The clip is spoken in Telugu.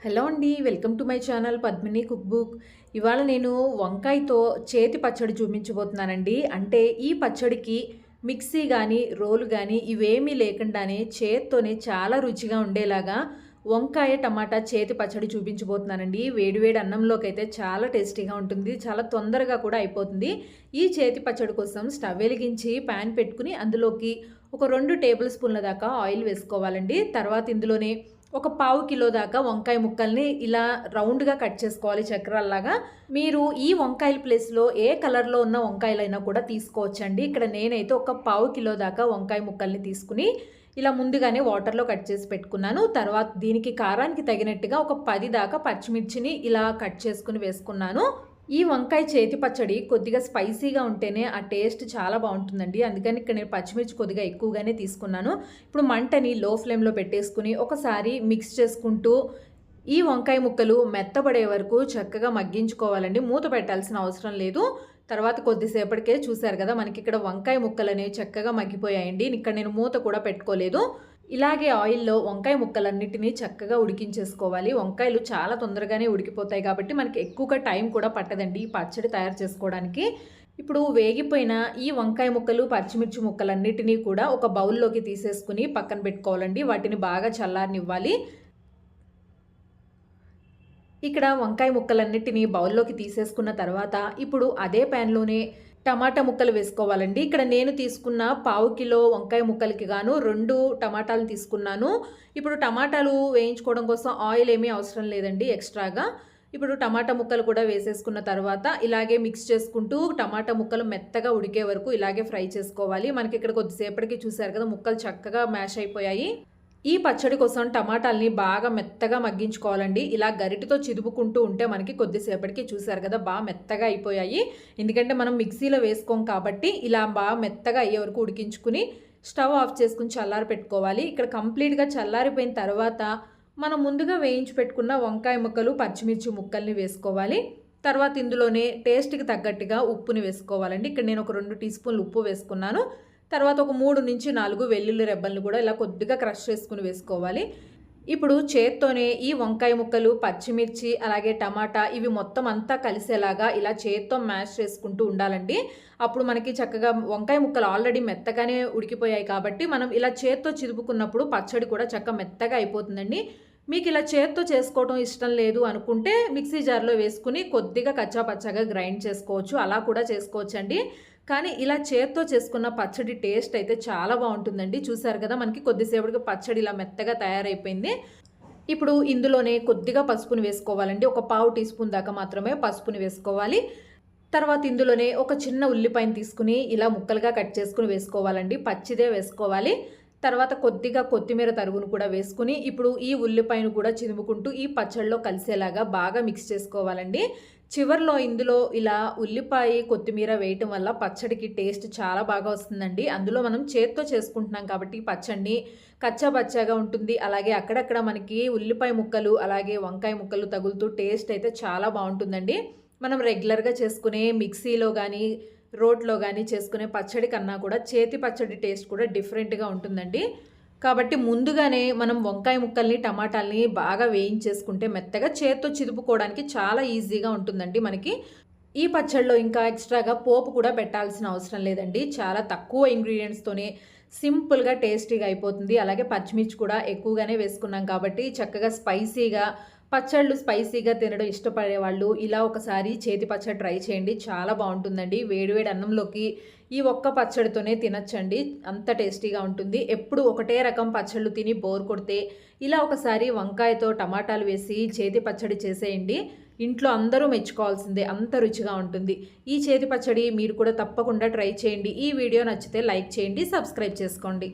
హలో అండి welcome to my channel Padmini cookbook. ఇవాళ నేను వంకాయతో చేతి పచ్చడి చూపించబోతున్నానండి. అంటే ఈ పచ్చడికి మిక్సీ కానీ రోలు కానీ ఇవేమీ లేకుండానే చేత్తోనే చాలా రుచిగా ఉండేలాగా వంకాయ టమాటా చేతి పచ్చడి చూపించబోతున్నానండి. వేడివేడి అన్నంలోకి అయితే చాలా టేస్టీగా ఉంటుంది చాలా తొందరగా కూడా అయిపోతుంది. ఈ చేతి పచ్చడి కోసం స్టవ్ వెలిగించి ప్యాన్ పెట్టుకుని అందులోకి ఒక రెండు టేబుల్ స్పూన్ల దాకా ఆయిల్ వేసుకోవాలండి. తర్వాత ఇందులోనే ఒక పావు కిలో దాకా వంకాయ ముక్కల్ని ఇలా రౌండ్గా కట్ చేసుకోవాలి చక్రాల్లాగా. మీరు ఈ వంకాయల ప్లేస్లో ఏ కలర్లో ఉన్న వంకాయలైనా కూడా తీసుకోవచ్చండి. ఇక్కడ నేనైతే ఒక పావు కిలో దాకా వంకాయ ముక్కల్ని తీసుకుని ఇలా ముందుగానే వాటర్లో కట్ చేసి పెట్టుకున్నాను. తర్వాత దీనికి కారానికి తగినట్టుగా ఒక పది దాకా పచ్చిమిర్చిని ఇలా కట్ చేసుకుని వేసుకున్నాను. ఈ వంకాయ చేతి పచ్చడి కొద్దిగా స్పైసీగా ఉంటేనే ఆ టేస్ట్ చాలా బాగుంటుందండి. అందుకని ఇక్కడ నేను పచ్చిమిర్చి కొద్దిగా ఎక్కువగానే తీసుకున్నాను. ఇప్పుడు మంటని లో ఫ్లేమ్లో పెట్టేసుకుని ఒకసారి మిక్స్ చేసుకుంటూ ఈ వంకాయ ముక్కలు మెత్తబడే వరకు చక్కగా మగ్గించుకోవాలండి. మూత పెట్టాల్సిన అవసరం లేదు. తర్వాత కొద్దిసేపటికే చూశారు కదా మనకి ఇక్కడ వంకాయ ముక్కలు అనేవి చక్కగా మగ్గిపోయాయండి. ఇక్కడ నేను మూత కూడా పెట్టుకోలేదు. ఇలాగే ఆయిల్లో వంకాయ ముక్కలన్నిటినీ చక్కగా ఉడికించేసుకోవాలి. వంకాయలు చాలా తొందరగానే ఉడికిపోతాయి కాబట్టి మనకి ఎక్కువగా టైం కూడా పట్టదండి ఈ పచ్చడి తయారు చేసుకోవడానికి. ఇప్పుడు వేగిపోయిన ఈ వంకాయ ముక్కలు పచ్చిమిర్చి ముక్కలన్నిటినీ కూడా ఒక బౌల్లోకి తీసేసుకుని పక్కన పెట్టుకోవాలండి. వాటిని బాగా చల్లారనివ్వాలి. ఇక్కడ వంకాయ ముక్కలన్నిటినీ బౌల్లోకి తీసేసుకున్న తర్వాత ఇప్పుడు అదే ప్యాన్లోనే టమాటా ముక్కలు వేసుకోవాలండి. ఇక్కడ నేను తీసుకున్న పావు కిలో వంకాయ ముక్కలకి గాను రెండు టమాటాలు తీసుకున్నాను. ఇప్పుడు టమాటాలు వేయించుకోవడం కోసం ఆయిల్ ఏమీ అవసరం లేదండి ఎక్స్ట్రాగా. ఇప్పుడు టమాటా ముక్కలు కూడా వేసేసుకున్న తర్వాత ఇలాగే మిక్స్ చేసుకుంటూ టమాటా ముక్కలు మెత్తగా ఉడికే వరకు ఇలాగే ఫ్రై చేసుకోవాలి. మనకి ఇక్కడ కొద్దిసేపటికి చూసారు కదా ముక్కలు చక్కగా మ్యాష్ అయిపోయాయి. ఈ పచ్చడి కోసం టమాటాలని బాగా మెత్తగా మగ్గించుకోవాలండి. ఇలా గరిటితో చిదుపుకుంటూ ఉంటే మనకి కొద్దిసేపటికి చూసారు కదా బాగా మెత్తగా అయిపోయాయి. ఎందుకంటే మనం మిక్సీలో వేసుకోం కాబట్టి ఇలా బాగా మెత్తగా అయ్యే వరకు ఉడికించుకుని స్టవ్ ఆఫ్ చేసుకుని చల్లారి పెట్టుకోవాలి. ఇక్కడ కంప్లీట్గా చల్లారిపోయిన తర్వాత మనం ముందుగా వేయించి పెట్టుకున్న వంకాయ ముక్కలు పచ్చిమిర్చి ముక్కల్ని వేసుకోవాలి. తర్వాత ఇందులోనే టేస్ట్కి తగ్గట్టుగా ఉప్పుని వేసుకోవాలండి. ఇక్కడ నేను ఒక రెండు టీ స్పూన్లు ఉప్పు వేసుకున్నాను. తర్వాత ఒక మూడు నుంచి నాలుగు వెల్లుల్లి రెబ్బలను కూడా ఇలా కొద్దిగా క్రష్ చేసుకుని వేసుకోవాలి. ఇప్పుడు చేత్తోనే ఈ వంకాయ ముక్కలు పచ్చిమిర్చి అలాగే టమాటా ఇవి మొత్తం అంతా కలిసేలాగా ఇలా చేత్తో మ్యాష్ చేసుకుంటూ ఉండాలండి. అప్పుడు మనకి చక్కగా వంకాయ ముక్కలు ఆల్రెడీ మెత్తగానే ఉడికిపోయాయి కాబట్టి మనం ఇలా చేత్తో చిదుపుకున్నప్పుడు పచ్చడి కూడా చక్క మెత్తగా అయిపోతుందండి. మీకు ఇలా చేత్తో చేసుకోవడం ఇష్టం లేదు అనుకుంటే మిక్సీ జార్లో వేసుకుని కొద్దిగా కచ్చాపచ్చాగా గ్రైండ్ చేసుకోవచ్చు. అలా కూడా చేసుకోవచ్చండి. కానీ ఇలా చేత్తో చేసుకున్న పచ్చడి టేస్ట్ అయితే చాలా బాగుంటుందండి. చూసారు కదా మనకి కొద్దిసేపటికి పచ్చడి ఇలా మెత్తగా తయారైపోయింది. ఇప్పుడు ఇందులోనే కొద్దిగా పసుపుని వేసుకోవాలండి. ఒక పావు టీ స్పూన్ దాకా మాత్రమే పసుపుని వేసుకోవాలి. తర్వాత ఇందులోనే ఒక చిన్న ఉల్లిపాయను తీసుకుని ఇలా ముక్కలుగా కట్ చేసుకుని వేసుకోవాలండి. పచ్చిదే వేసుకోవాలి. తర్వాత కొద్దిగా కొత్తిమీర తరుగును కూడా వేసుకుని ఇప్పుడు ఈ ఉల్లిపాయను కూడా చిదుముకుంటూ ఈ పచ్చడిలో కలిసేలాగా బాగా మిక్స్ చేసుకోవాలండి. చివరిలో ఇందులో ఇలా ఉల్లిపాయ కొత్తిమీర వేయటం వల్ల పచ్చడికి టేస్ట్ చాలా బాగా వస్తుందండి. అందులో మనం చేత్తో చేసుకుంటున్నాం కాబట్టి పచ్చడిని కచ్చా పచ్చాగా ఉంటుంది. అలాగే అక్కడక్కడ మనకి ఉల్లిపాయ ముక్కలు అలాగే వంకాయ ముక్కలు తగులుతూ టేస్ట్ అయితే చాలా బాగుంటుందండి. మనం రెగ్యులర్గా చేసుకునే మిక్సీలో కానీ రోట్లో కానీ చేసుకునే పచ్చడి కన్నా కూడా చేతి పచ్చడి టేస్ట్ కూడా డిఫరెంట్గా ఉంటుందండి. కాబట్టి ముందుగానే మనం వంకాయ ముక్కల్ని టమాటాలని బాగా వేయించేసుకుంటే మెత్తగా చేత్తో చిదుపుకోవడానికి చాలా ఈజీగా ఉంటుందండి మనకి. ఈ పచ్చడిలో ఇంకా ఎక్స్ట్రాగా పోపు కూడా పెట్టాల్సిన అవసరం లేదండి. చాలా తక్కువ ఇంగ్రీడియంట్స్తోనే సింపుల్గా టేస్టీగా అయిపోతుంది. అలాగే పచ్చిమిర్చి కూడా ఎక్కువగానే వేసుకున్నాం కాబట్టి చక్కగా స్పైసీగా పచ్చళ్ళు స్పైసీగా తినడం ఇష్టపడే వాళ్ళు ఇలా ఒకసారి చేతి పచ్చడి ట్రై చేయండి. చాలా బాగుంటుందండి. వేడివేడి అన్నంలోకి ఈ ఒక్క పచ్చడితోనే తినచ్చండి. అంత టేస్టీగా ఉంటుంది. ఎప్పుడు ఒకటే రకం పచ్చళ్ళు తిని బోర్ కొడితే ఇలా ఒకసారి వంకాయతో టమాటాలు వేసి చేతి పచ్చడి చేసేయండి. ఇంట్లో అందరూ మెచ్చుకోవాల్సిందే. అంత రుచిగా ఉంటుంది. ఈ చేతి పచ్చడి మీరు కూడా తప్పకుండా ట్రై చేయండి. ఈ వీడియో నచ్చితే లైక్ చేయండి సబ్స్క్రైబ్ చేసుకోండి.